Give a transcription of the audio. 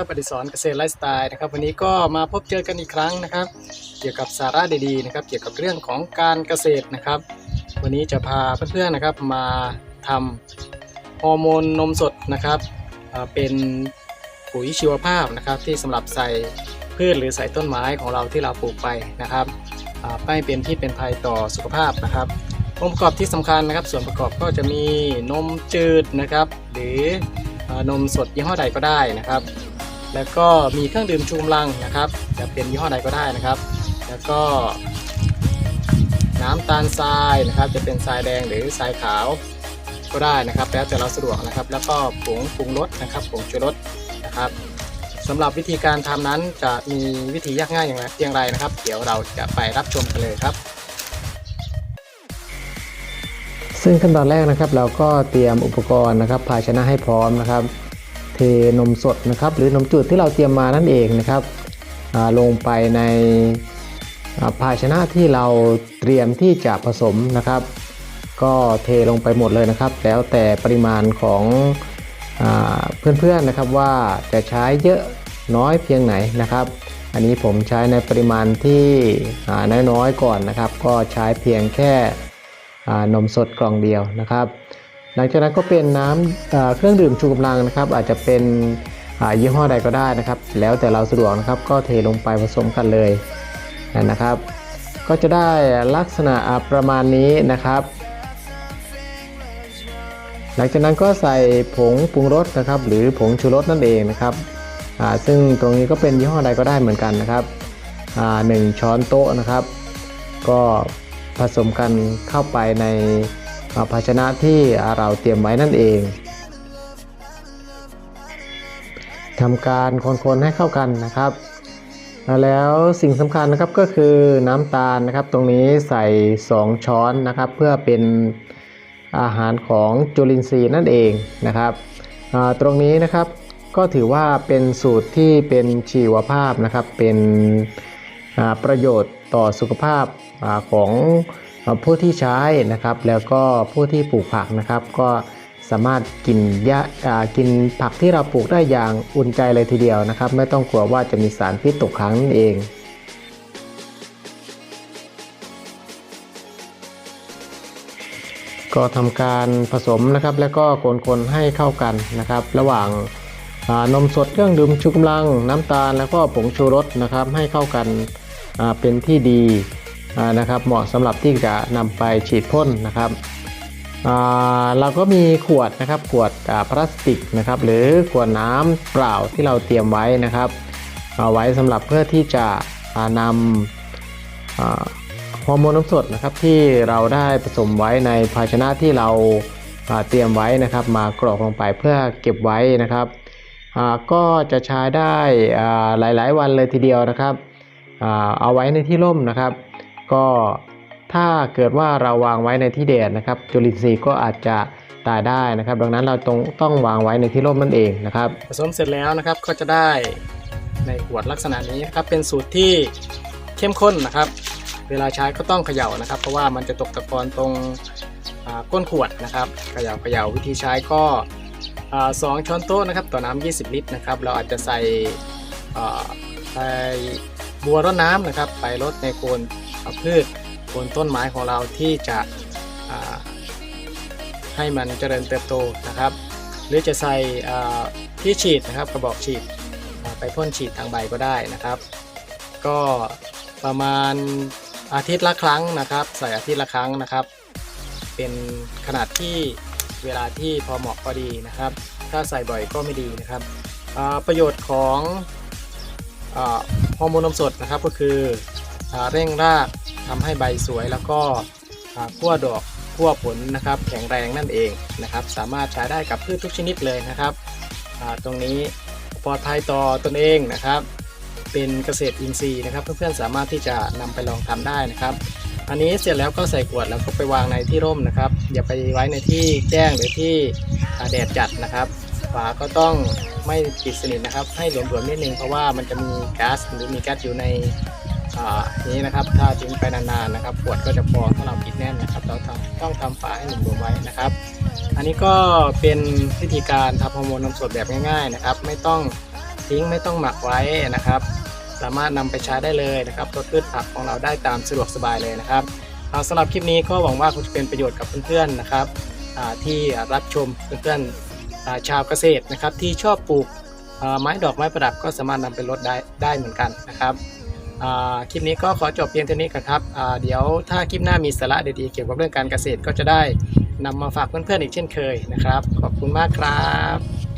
สวัสอดิศรเกษตรไลฟ์สไตล์นะครับ วันนี้ก็มาพบเจอกันอีกครั้งนะครับ เกี่ยวกับสาระดีๆนะครับ เกี่ยวกับเรื่องของการเกษตรนะครับ วันนี้จะพาเพื่อนๆนะครับมาทำฮอร์โมนนมสดนะครับ เป็นปุ๋ยชีวภาพนะครับ ที่สำหรับใส่พืชหรือใส่ต้นไม้ของเราที่เราปลูกไปนะครับไม่เป็นที่เป็นภัยต่อสุขภาพนะครับองค์ประกอบที่สำคัญนะครับ ส่วนประกอบก็จะมีนมจืดนะครับ หรือนมสดยี่ห้อใดก็ได้นะครับ แล้วก็มีเครื่องดื่มชูกำลังนะครับ จะเป็นยี่ห้อใดก็ได้นะครับ แล้วก็น้ำตาลทรายนะครับ จะเป็นทรายแดงหรือทรายขาวก็ได้นะครับ แล้วแต่เราสะดวกนะครับ แล้วก็ผงปรุงรสนะครับผงชูรสนะครับสำหรับวิธีการทำนั้นจะมีวิธียากง่ายอย่างไรอย่างไรนะครับ เดี๋ยวเราจะไปรับชมกันเลยครับ ซึ่งขั้นตอนแรกนะครับ เราก็เตรียมอุปกรณ์นะครับ ภาชนะให้พร้อมนะครับ นมสดนะครับหรือนมจืดที่เราเตรียมมานั่นเองนะครับลงไปในภาชนะที่เราเตรียมที่จะผสมนะครับ ก็เทลงไปหมดเลยนะครับ แล้วแต่ปริมาณของอเพื่อนๆนะครับว่าจะใช้เยอะน้อยเพียงไหนนะครับ อันนี้ผมใช้ในปริมาณที่น้อยๆก่อนนะครับ ก็ใช้เพียงแค่นมสดกล่องเดียวนะครับ หลังจากนั้นก็เป็นน้ำเครื่องดื่มชูกำลังนะครับ อาจจะเป็นยี่ห้อใดก็ได้นะครับ แล้วแต่เราสะดวกนะครับก็เทลงไปผสมกันเลยนะครับ ก็จะได้ลักษณะประมาณนี้นะครับ หลังจากนั้นก็ใส่ผงปรุงรสนะครับ หรือผงชูรสนั่นเองนะครับซึ่งตรงนี้ก็เป็นยี่ห้อใดก็ได้เหมือนกันนะครับหนึ่งช้อนโต๊ะนะครับ ก็ผสมกันเข้าไปใน ภาชนะที่เราเตรียมไว้นั่นเองทำการคนๆให้เข้ากันนะครับ แล้วสิ่งสำคัญนะครับก็คือน้ำตาลนะครับ ตรงนี้ใส่ 2 ช้อนนะครับ เพื่อเป็นอาหารของจุลินทรีย์นั่นเองนะครับตรงนี้นะครับก็ถือว่าเป็นสูตรที่เป็นชีวภาพนะครับ เป็นประโยชน์ต่อสุขภาพของ ผู้ที่ใช้นะครับ แล้วก็ผู้ที่ปลูกผักนะครับ ก็สามารถกินยะอ่ากินผักที่เราปลูกได้อย่างอุ่นใจเลยทีเดียวนะครับ ไม่ต้องกลัวว่าจะมีสารพิษตกค้างนั่นเองก็ทำการผสมนะครับแล้วก็คนๆให้เข้ากันนะครับ ระหว่างานมสดเครื่องดื่มชูกำลังน้ำตาล แล้วก็ผงชูรสนะครับให้เข้ากันเป็นที่ดี นะครับเหมาะสำหรับที่จะนำไปฉีดพ่นนะครับเราก็มีขวดนะครับขวดพลาสติกนะครับหรือขวดน้ำเปล่าที่เราเตรียมไว้นะครับเอาไว้สำหรับเพื่อที่จะนำฮอร์โมนน้ำสดนะครับที่เราได้ผสมไว้ในภาชนะที่เราเตรียมไว้นะครับ มากรอกลงไปเพื่อเก็บไว้นะครับก็จะใช้ได้หลาย ๆ วันเลยทีเดียวนะครับเอาไว้ในที่ร่มนะครับ ก็ถ้าเกิดว่าเราวางไว้ในที่แดดนะครับ จุลินทรีย์ก็อาจจะตายได้นะครับ ดังนั้นเราต้องต้องวางไว้ในที่ร่มนั่นเองนะครับ ผสมเสร็จแล้วนะครับก็จะได้ในขวดลักษณะนี้นะครับเป็นสูตรที่เข้มข้นนะครับ เวลาใช้ก็ต้องเขย่านะครับ เพราะว่ามันจะตกตะกอนตรงก้นขวดนะครับเขย่าเขย่าวิธีใช้ก็สองช้อนโต๊ะนะครับต่อน้ำ20 ลิตรนะครับ เราอาจจะใส่ใส่บัวรดน้ำนะครับ ไปรดในโคน พืชโคนต้นไม้ของเราที่จะให้มันเจริญเติบโตนะครับ หรือจะใส่ที่ฉีดนะครับกระบอกฉีดไปพ่นฉีดทางใบก็ได้นะครับ ก็ประมาณอาทิตย์ละครั้งนะครับ ใส่อาทิตย์ละครั้งนะครับ เป็นขนาดที่เวลาที่พอเหมาะพอดีนะครับ ถ้าใส่บ่อยก็ไม่ดีนะครับประโยชน์ของอฮอร์โมนนมสดนะครับก็คือ เร่งรากทำให้ใบสวยแล้วก็ขั้วดอกขั้วผลนะครับ แข็งแรงนั่นเองนะครับ สามารถใช้ได้กับพืชทุกชนิดเลยนะครับตรงนี้ปลอดภัยต่อตนเองนะครับ เป็นเกษตรอินทรีย์นะครับ เพื่อนๆสามารถที่จะนำไปลองทำได้นะครับ อันนี้เสร็จแล้วก็ใส่ขวดแล้วก็ไปวางในที่ร่มนะครับ อย่าไปไว้ในที่แจ้งหรือที่แดดจัดนะครับฝาก็ต้องไม่ปิดสนิทนะครับ ให้หลวมๆนิดนึงเพราะว่ามันจะมีก๊าซหรือมีก๊สอยู่ใน นี้นะครับถ้าทิ้งไปนานๆนะครับขวดก็จะพองถ้าเราปิดแน่นนะครับ เราต้องต้องทำฝาให้หลวมไว้นะครับ อันนี้ก็เป็นวิธีการทำฮอร์โมนนมสดแบบง่ายๆนะครับ ไม่ต้องทิ้งไม่ต้องหมักไว้นะครับ สามารถนำไปใช้ได้เลยนะครับลดพืชผักของเราได้ตามสะดวกสบายเลยนะครับเอาสำหรับคลิปนี้ก็หวังว่าคงจะเป็นประโยชน์กับเพื่อนๆนะครับที่รับชมเพื่อนๆชาวเกษตรนะครับ ที่ชอบปลูกไม้ดอกไม้ประดับก็สามารถนำไปลดได้ได้เหมือนกันนะครับ คลิปนี้ก็ขอจบเพียงเท่านี้ก่อนครับเดี๋ยวถ้าคลิปหน้ามีสาระดีๆเกี่ยวกับเรื่องการเกษตรก็จะได้นำมาฝากเพื่อนๆอีกเช่นเคยนะครับ ขอบคุณมากครับ